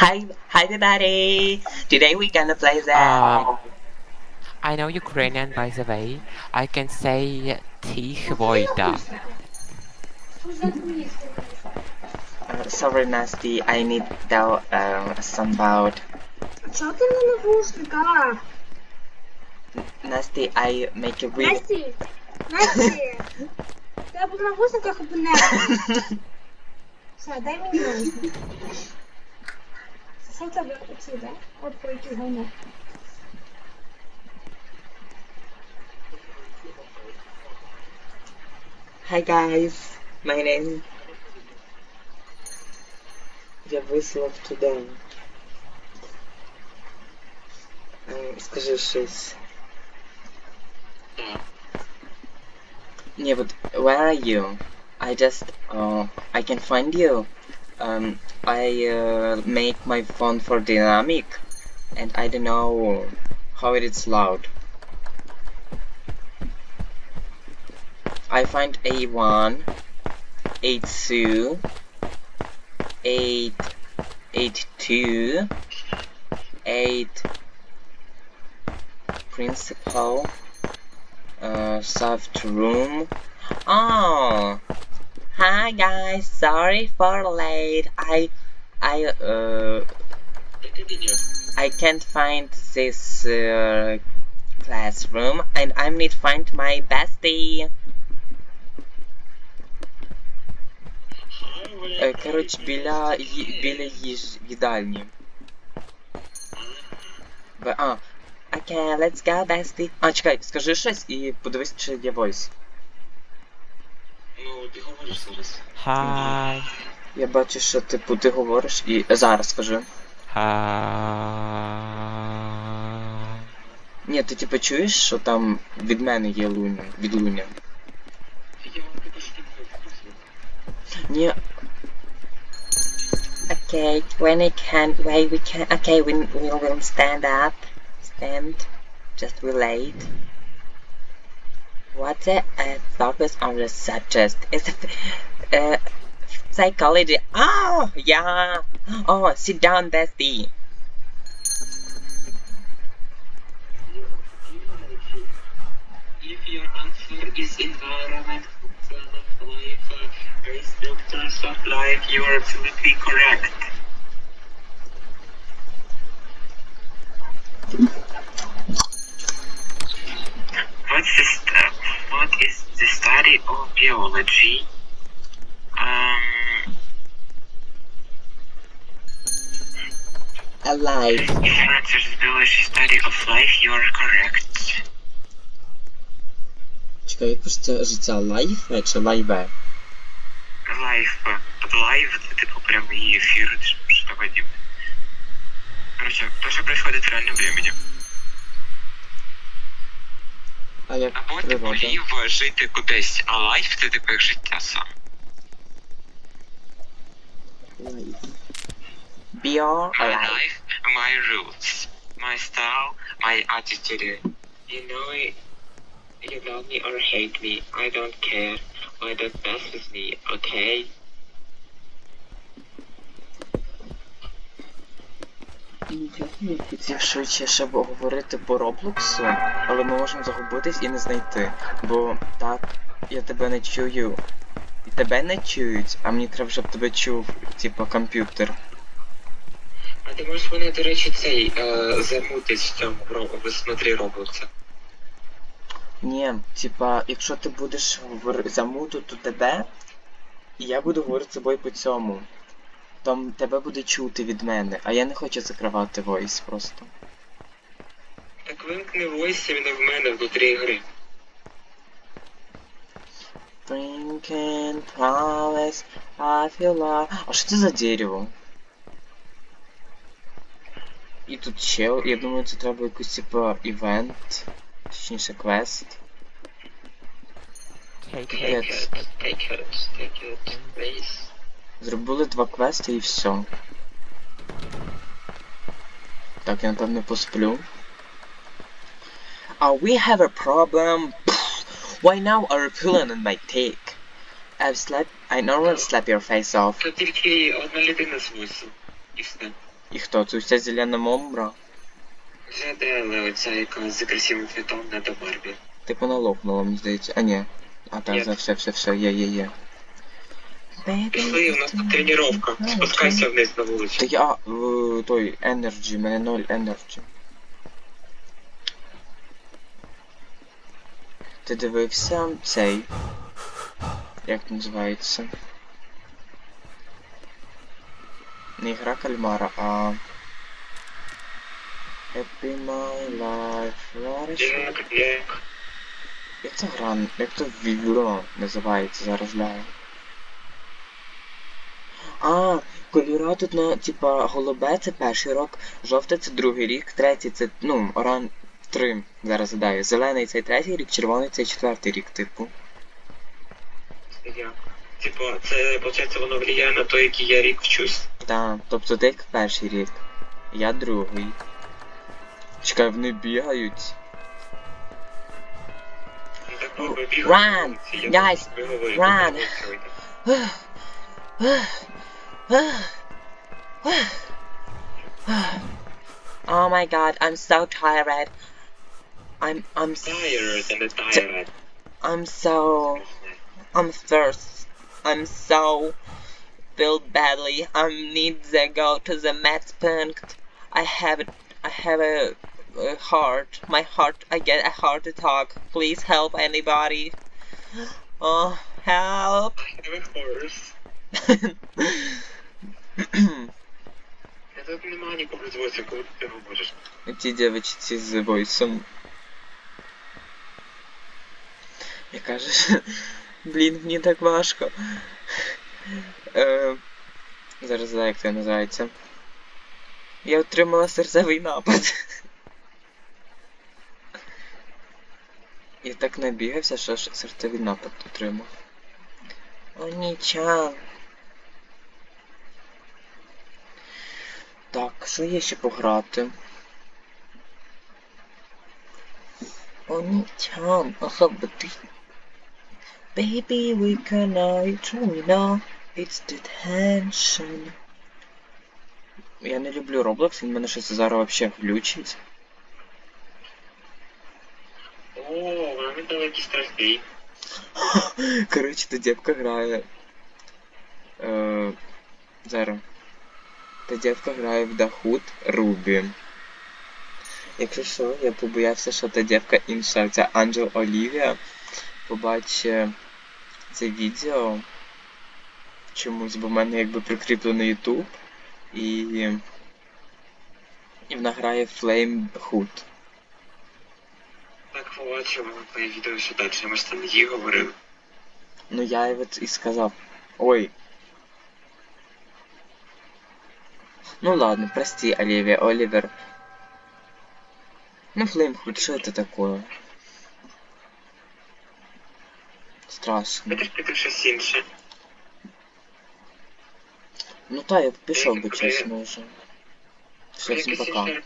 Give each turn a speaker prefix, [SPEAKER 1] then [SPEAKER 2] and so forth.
[SPEAKER 1] Hi, hi everybody! Today we're gonna play the...
[SPEAKER 2] Um, I know Ukrainian by the way. I can say Tich Wojda.
[SPEAKER 1] Uh, sorry, Nasty, I need the, uh, some about...
[SPEAKER 3] Чого ти на навушниках?
[SPEAKER 1] Nasty, I make a video...
[SPEAKER 3] Насті! Насті! Треба в навушниках опинити. Все, дай мені навушники. Що в тебе оці, да? От по які говно.
[SPEAKER 1] Hi guys, my name... Я вислав туди. Е, Скажи щось. Yeah, but where are you? I just, uh, I can find you. Um, I uh, make my phone for dynamic, and I don't know how it is loud. I find A1, A2, 8, 82, 8, principal, uh, soft room. Oh, hi guys. Sorry for late. I, I, uh, I can't find this uh, classroom, and I need to find my bestie. Е, Коротше, біля, ї- біля їж, їдальні. Б- А, окей, let's go, bestie. А, чекай, скажи щось і подивись, чи є voice.
[SPEAKER 4] Ну, ти говориш зараз.
[SPEAKER 2] Hi.
[SPEAKER 1] Я бачу, що типу ти говориш і зараз скажи.
[SPEAKER 2] Hi.
[SPEAKER 1] Ні, ти типу чуєш, що там від мене є луня, відлуння.
[SPEAKER 4] Я вам тебе ж
[SPEAKER 1] Ні. Okay, when I can, wait, we can, okay, we, we will stand up, stand, just relate. What the uh, focus on the subject is uh, psychology. Oh, yeah. Oh, sit down, bestie.
[SPEAKER 4] If your answer is environment, of life, uh, structures of life, you are absolutely correct. Study of biology? Um,
[SPEAKER 1] Alive.
[SPEAKER 4] if your answer is biology study of life, you are correct.
[SPEAKER 1] Чекай, як пишеться життя лайфе чи лайве?
[SPEAKER 4] Лайв. Лайв это типа прям и эфир, что подобное. Короче, то, что происходит в реальном времени.
[SPEAKER 1] А як
[SPEAKER 4] Або типу
[SPEAKER 1] природа?
[SPEAKER 4] лів жити кудись, а лайф це типу як життя сам.
[SPEAKER 1] Life. Be
[SPEAKER 4] My
[SPEAKER 1] alive.
[SPEAKER 4] life, my roots, my style, my attitude. You know it. You love me or hate me, I don't care. Why don't mess with me, okay?
[SPEAKER 1] Я швидше ще говорити по Роблоксу, але ми можемо загубитись і не знайти. Бо так, я тебе не чую. І тебе не чують, а мені треба, щоб тебе чув, типу, комп'ютер.
[SPEAKER 4] А ти можеш мене, до речі, цей е, замутить в цьому в смотрі Роблокса.
[SPEAKER 1] Ні, типа, якщо ти будеш говор- замуту, то тебе, і я буду говорити з тобою по цьому. Там тебе буде чути від мене, а я не хочу закривати войс просто.
[SPEAKER 4] Так вимкни войс іменно в мене внутрі гри.
[SPEAKER 1] Drinking Palace, I feel like... А що це за дерево? І тут ще, я думаю, це треба якийсь типа івент, точніше квест.
[SPEAKER 2] Take
[SPEAKER 4] Take
[SPEAKER 1] Yes.
[SPEAKER 4] it, take it, take it, please.
[SPEAKER 1] Зробили два квести і все. Так, я напевно посплю. Ah, we have a problem. Why now are you pulling on my dick? I've slept. I normally slap your face off.
[SPEAKER 4] Тут тільки одна людина з восу. І все.
[SPEAKER 1] І хто? Це вся зелена момбра?
[SPEAKER 4] Вже де, оця яка з красивим цвітом не до Барбі.
[SPEAKER 1] Ти поналопнула, мені здається. А ні. А так, за все, все, все, є, є, є.
[SPEAKER 4] Пішли, у нас тут тренування. Спускайся вниз на вулицю.
[SPEAKER 1] Та я в той Energy, мене 0 Energy. Ти дивився цей. Як називається? Не гра кальмара, а. Happy my life, flourish.
[SPEAKER 4] Як,
[SPEAKER 1] це гра? Як це відео називається зараз? А, кольора тут на, типа, голубе це перший рок, жовте це другий рік, третій це, ну, оран... Три, зараз згадаю. Зелений це третій рік, червоний це четвертий рік, типу.
[SPEAKER 4] Як? Типу, це, виходить, воно влияє на те, який я рік вчусь.
[SPEAKER 1] Та, тобто ти як перший рік, я другий. Чекай, вони бігають.
[SPEAKER 4] Ну, так,
[SPEAKER 1] Ну, run!
[SPEAKER 4] я
[SPEAKER 1] Guys, run! oh my god, I'm so tired. I'm I'm
[SPEAKER 4] tired tired.
[SPEAKER 1] I'm so I'm thirst. I'm so filled badly. I need to go to the medpunkt. I have I have a, a heart. My heart. I get a heart attack. Please help anybody. Oh, help.
[SPEAKER 4] I have a horse. Я тут нема нікого з войсом, коли ти говориш.
[SPEAKER 1] Ті дівчинці з войсом. Я кажеш, блін, мені так важко. Е, зараз знаю, як це називається. Я отримала серцевий напад. Я так набігався, що серцевий напад отримав. О, нічого. Так, що є ще пограти? Oni-chan, ahabati. Baby, we can turn on. It's the tension. Я не люблю Roblox, він мене щось зараз вообще глючить.
[SPEAKER 4] О, мені дала якийсь трофей.
[SPEAKER 1] Коротше, та дівка грає. Е, зараз. Та дівка грає в Дахут Рубі. Якщо що, я побоявся, що та дівка інша, ця Анджел Олівія, побачить це відео чомусь, бо в мене якби прикріплено YouTube і. І вона грає Flame Hood.
[SPEAKER 4] Так, побачив, твоє відео що далі, ми ж там її говорили.
[SPEAKER 1] Ну я і от і сказав. Ой. Ну ладно, прости, Оливия, Оливер. Ну, Флеймхуд, что это такое? Страшно.
[SPEAKER 4] Це ж таке щось інше.
[SPEAKER 1] Ну та, я б пішов би,
[SPEAKER 4] Який
[SPEAKER 1] чесно вже. Все, всім
[SPEAKER 4] Якесь
[SPEAKER 1] пока.
[SPEAKER 4] інше